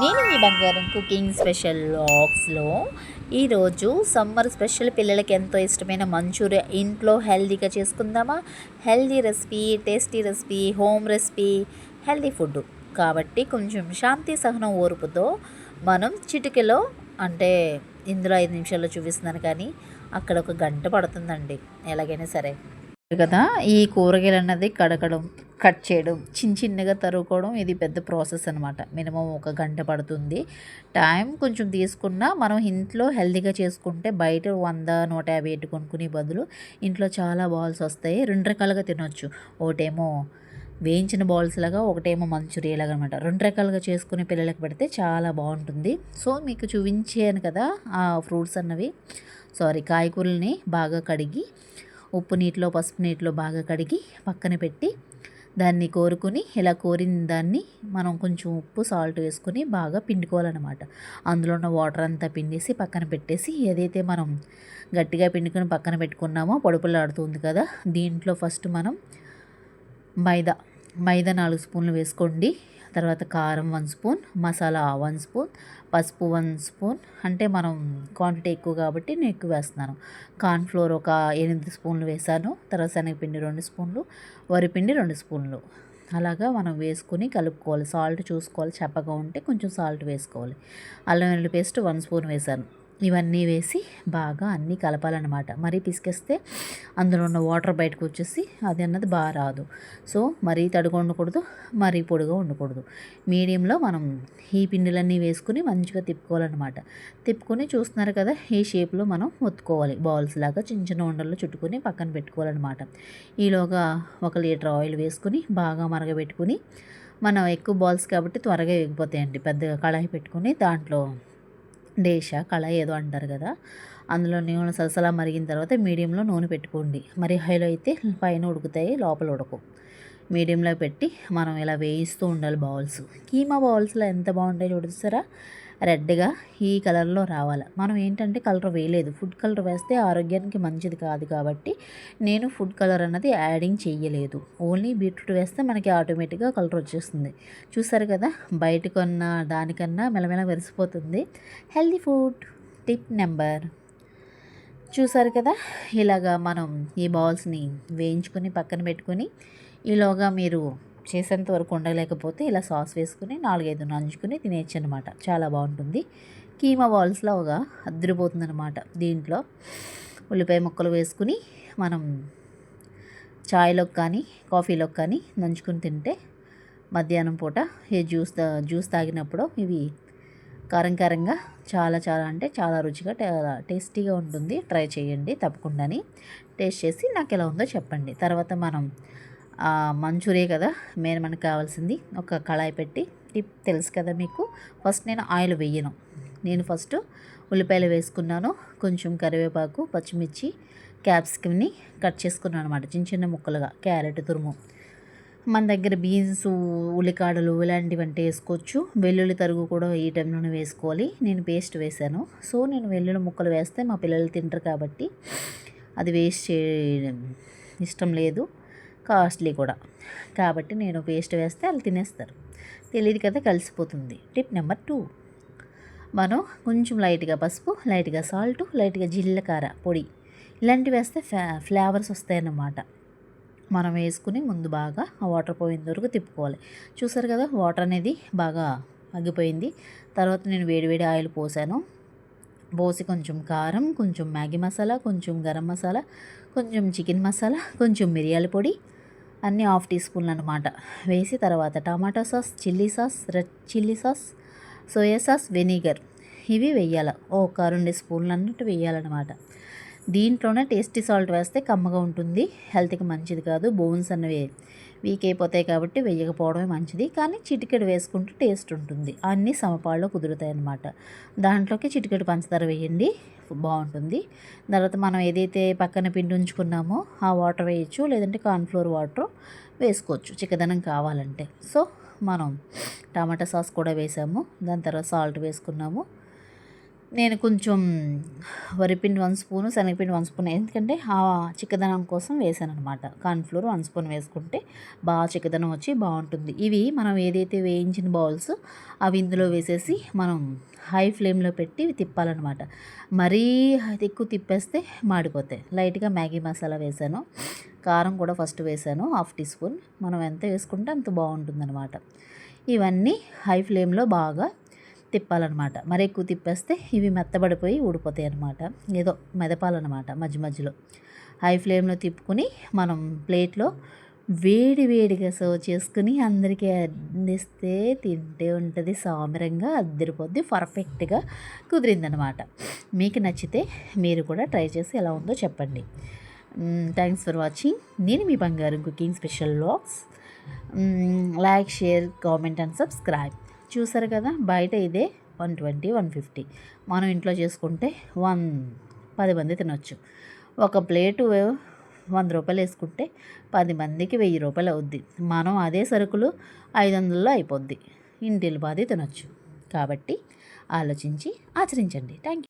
నేను మీ బంగారం కుకింగ్ స్పెషల్ లాగ్స్లో ఈరోజు సమ్మర్ స్పెషల్ పిల్లలకి ఎంతో ఇష్టమైన మంచూరియా. ఇంట్లో హెల్దీగా చేసుకుందామా? Healthy recipe tasty recipe home recipe healthy food కాబట్టి కొంచెం శాంతి సహనం ఓర్పుతో మనం చిటికలో అంటే ఇందులో ఐదు నిమిషాల్లో చూపిస్తున్నాను కానీ అక్కడ ఒక గంట పడుతుందండి. ఎలాగైనా సరే. కదా ఈ కూరగాయలు అన్నది కడగడం కట్ చేయడం చిన్న చిన్నగా తరుగుకోవడం ఇది పెద్ద ప్రాసెస్ అనమాట మినిమం ఒక గంట పడుతుంది. టైం కొంచెం తీసుకున్నా మనం ఇంట్లో హెల్తీగా చేసుకుంటే బయట వంద నూట యాభై ఎట్టు కొనుక్కునే బదులు ఇంట్లో చాలా బాల్స్ వస్తాయి. రెండు రకాలుగా తినొచ్చు. ఒకటేమో వేయించిన బాల్స్ లాగా ఒకటేమో మంచూరియా లాగా అనమాట రెండు రకాలుగా చేసుకుని పిల్లలకు పెడితే చాలా బాగుంటుంది. సో మీకు చూపించాను కదా ఆ ఫ్రూట్స్ అన్నవి. సారీ కాయగూరల్ని బాగా కడిగి ఉప్పు నీటిలో పసుపు నీటిలో బాగా కడిగి పక్కన పెట్టి దాన్ని కోరుకుని ఇలా కోరిన దాన్ని మనం కొంచెం ఉప్పు సాల్ట్ వేసుకొని బాగా పిండుకోవాలన్నమాట. అందులో ఉన్న వాటర్ అంతా పిండేసి పక్కన పెట్టేసి ఏదైతే మనం గట్టిగా పిండుకొని పక్కన పెట్టుకున్నామో పొడుపులాడుతుంది కదా దీంట్లో ఫస్ట్ మనం మైదా మైదా నాలుగు స్పూన్లు వేసుకోండి. తర్వాత కారం వన్ స్పూన్ మసాలా వన్ స్పూన్ పసుపు వన్ స్పూన్. అంటే మనం క్వాంటిటీ ఎక్కువ కాబట్టి నేను ఎక్కువ వేస్తున్నాను. కార్న్ఫ్లోర్ ఒక ఎనిమిది స్పూన్లు వేసాను తర్వాత శనగపిండి రెండు స్పూన్లు వరిపిండి రెండు స్పూన్లు. అలాగా మనం వేసుకుని కలుపుకోవాలి. సాల్ట్ చూసుకోవాలి. చప్పగా ఉంటే కొంచెం సాల్ట్ వేసుకోవాలి. అల్లం వెల్లుల్లి పేస్ట్ వన్ స్పూన్ వేసాను ఇవన్నీ వేసి బాగా అన్నీ కలపాలన్నమాట. మరీ పిసికేస్తే అందులో ఉన్న వాటర్ బయటకు వచ్చేసి అది అన్నది బాగా రాదు. సో మరీ తడుగా ఉండకూడదు మరీ పొడిగా ఉండకూడదు. మీడియంలో మనం ఈ పిండిలన్నీ వేసుకుని మంచిగా తిప్పుకోవాలన్నమాట. తిప్పుకొని చూస్తున్నారు కదా ఈ షేప్లో మనం ఒత్తుకోవాలి. బాల్స్ లాగా చిన్న చిన్న ఉండల్లో చుట్టుకొని పక్కన పెట్టుకోవాలన్నమాట. ఈలోగా ఒక లీటర్ ఆయిల్ వేసుకుని బాగా మరగబెట్టుకుని మనం ఎక్కువ బాల్స్ కాబట్టి త్వరగా ఎగిపోతాయండి పెద్దగా కళాయి పెట్టుకుని దాంట్లో దేశ కళ ఏదో అంటారు కదా. అందులో నూనె సలసలా మరిగిన తర్వాత మీడియంలో నూనె పెట్టుకోండి. మరి హైలో అయితే పైన ఉడుకుతాయి లోపల ఉడకు మీడియంలో పెట్టి మనం ఇలా వేయిస్తూ ఉండాలి బౌల్స్. కీమా బౌల్స్లో ఎంత బాగుంటాయో చూస్తారా రెడ్గా ఈ కలర్లో రావాలి. మనం ఏంటంటే కలర్ వేయలేదు. ఫుడ్ కలర్ వేస్తే ఆరోగ్యానికి మంచిది కాదు కాబట్టి నేను ఫుడ్ కలర్ అన్నది యాడింగ్ చేయలేదు ఓన్లీ బీట్రూట్ వేస్తే మనకి ఆటోమేటిక్గా కలర్ వచ్చేస్తుంది. చూసారు కదా? బయట కొన్న దానికన్నా మెలమెల వెరిసిపోతుంది హెల్దీ ఫుడ్ టిప్ నెంబర్. చూసారు కదా? ఇలాగా మనం ఈ బాల్స్ని వేయించుకొని పక్కన పెట్టుకొని ఈలోగా మీరు చేసేంత వరకు ఉండలేకపోతే ఇలా సాస్ వేసుకుని నాలుగైదు నంచుకుని తినేయచ్చు అనమాట చాలా బాగుంటుంది. కీమా బాల్స్లో ఒక అద్దరిపోతుందనమాట దీంట్లో ఉల్లిపాయ ముక్కలు వేసుకుని మనం చాయ్లోకి కానీ కాఫీలోకి కానీ నంచుకుని తింటే మధ్యాహ్నం పూట ఏ జ్యూస్ జ్యూస్ తాగినప్పుడు ఇవి కారం కారంగా చాలా చాలా అంటే చాలా రుచిగా టేస్టీగా ఉంటుంది. ట్రై చేయండి తప్పకుండాని. టేస్ట్ చేసి నాకు ఎలా ఉందో చెప్పండి. తర్వాత మనం మంచూరియే కదా మెయిన్ మనకు కావాల్సింది. ఒక కళాయి పెట్టి టిప్ తెలుసు కదా మీకు. ఫస్ట్ నేను ఆయిల్ వేయను. నేను ఫస్ట్ ఉల్లిపాయలు వేసుకున్నాను కొంచెం కరివేపాకు పచ్చిమిర్చి క్యాప్సికమ్ని కట్ చేసుకున్నాను అనమాట చిన్న చిన్న ముక్కలుగా క్యారెట్ తురుము. మన దగ్గర బీన్స్ ఉల్లికాడలు ఇలాంటివి అంటే వేసుకోవచ్చు. వెల్లుల్లి తరుగు కూడా ఈ టైంలోనే వేసుకోవాలి. నేను పేస్ట్ వేశాను. సో నేను వెల్లుల్లి ముక్కలు వేస్తే మా పిల్లలు తింటారు కాబట్టి అది వేస్ట్ చే ఇష్టం లేదు. కాస్ట్లీ కూడా. కాబట్టి నేను పేస్ట్ వేస్తే వాళ్ళు తినేస్తారు. తెలియదు కదా కలిసిపోతుంది. Tip number two. మనం కొంచెం లైట్గా పసుపు లైట్గా సాల్ట్ లైట్గా జీలకర్ర పొడి ఇలాంటివి వేస్తే ఫ్లా ఫ్లేవర్స్ వస్తాయన్నమాట. మనం వేసుకుని ముందు బాగా ఆ వాటర్ పోయేంత వరకు తిప్పుకోవాలి. చూసారు కదా వాటర్ అనేది బాగా అగ్గిపోయింది. తర్వాత నేను వేడివేడి ఆయిల్ పోసాను. పోసి కొంచెం కారం కొంచెం మ్యాగీ మసాలా కొంచెం గరం మసాలా కొంచెం చికెన్ మసాలా కొంచెం మిరియాల పొడి అన్నీ హాఫ్ టీ స్పూన్లు అనమాట వేసి తర్వాత tomato sauce chilli sauce red chilli sauce soya sauce vinegar. ఇవి వేయాలి. ఒక రెండు స్పూన్లు అన్నట్టు వేయాలన్నమాట. దీంట్లోనే టేస్టీ సాల్ట్ వేస్తే కమ్మగా ఉంటుంది. హెల్త్కి మంచిది కాదు. బోన్స్ అన్నవి వీక్ అయిపోతాయి కాబట్టి వేయకపోవడమే మంచిది. కానీ చిటికెడు వేసుకుంటే టేస్ట్ ఉంటుంది. అన్నీ సమపాల్లో కుదురుతాయి అన్నమాట దాంట్లోకి చిటికెడు పంచదార వేయండి. బాగుంటుంది. తర్వాత మనం ఏదైతే పక్కన పిండి ఉంచుకున్నామో ఆ వాటర్ వేయచ్చు లేదంటే కార్న్ఫ్లోర్ వాటర్ వేసుకోవచ్చు చిక్కదనం కావాలంటే. సో మనం టమాటా సాస్ కూడా వేసాము. దాని తర్వాత సాల్ట్ వేసుకున్నాము. నేను కొంచెం వరిపిండి వన్ స్పూను శనగపిండి వన్ స్పూన్ ఎందుకంటే ఆ చిక్కదనం కోసం వేసాను అనమాట కార్న్ఫ్లోర్ వన్ స్పూన్ వేసుకుంటే బాగా చిక్కదనం వచ్చి బాగుంటుంది. ఇవి మనం ఏదైతే వేయించిన బౌల్స్ అవి ఇందులో వేసేసి మనం హై ఫ్లేమ్లో పెట్టి తిప్పాలన్నమాట. మరీ ఎక్కువ తిప్పేస్తే మాడిపోతాయి. లైట్గా మ్యాగీ మసాలా వేసాను. కారం కూడా ఫస్ట్ వేసాను. Half teaspoon. మనం ఎంత వేసుకుంటే అంత బాగుంటుందన్నమాట. ఇవన్నీ హై ఫ్లేమ్లో బాగా తిప్పాలన్నమాట. మరి ఎక్కువ తిప్పేస్తే ఇవి మెత్తబడిపోయి ఊడిపోతాయి అనమాట ఏదో మెదపాలన్నమాట మధ్య మధ్యలో. హై ఫ్లేమ్లో తిప్పుకుని మనం ప్లేట్లో వేడి వేడిగా సర్వ్ చేసుకుని అందరికీ అందిస్తే తింటే ఉంటుంది సామరంగా అద్దరిపోద్ది పర్ఫెక్ట్గా కుదిరిందనమాట మీకు నచ్చితే మీరు కూడా ట్రై చేసి ఎలా ఉందో చెప్పండి. Thanks for watching. నేను మీ బంగారం cooking special vlogs. Like share comment and subscribe. చూసారు కదా బయట ఇదే వన్ ట్వంటీ వన్ ఫిఫ్టీ. మనం ఇంట్లో చేసుకుంటే వన్ పది మంది తినొచ్చు. ఒక ప్లేటు వంద రూపాయలు వేసుకుంటే పది మందికి వెయ్యి రూపాయలు అవుద్ది. మనం అదే సరుకులు ఐదు వందల్లో అయిపోద్ది ఇంటిల్లి బాధి తినొచ్చు. కాబట్టి ఆలోచించి ఆచరించండి. Thank you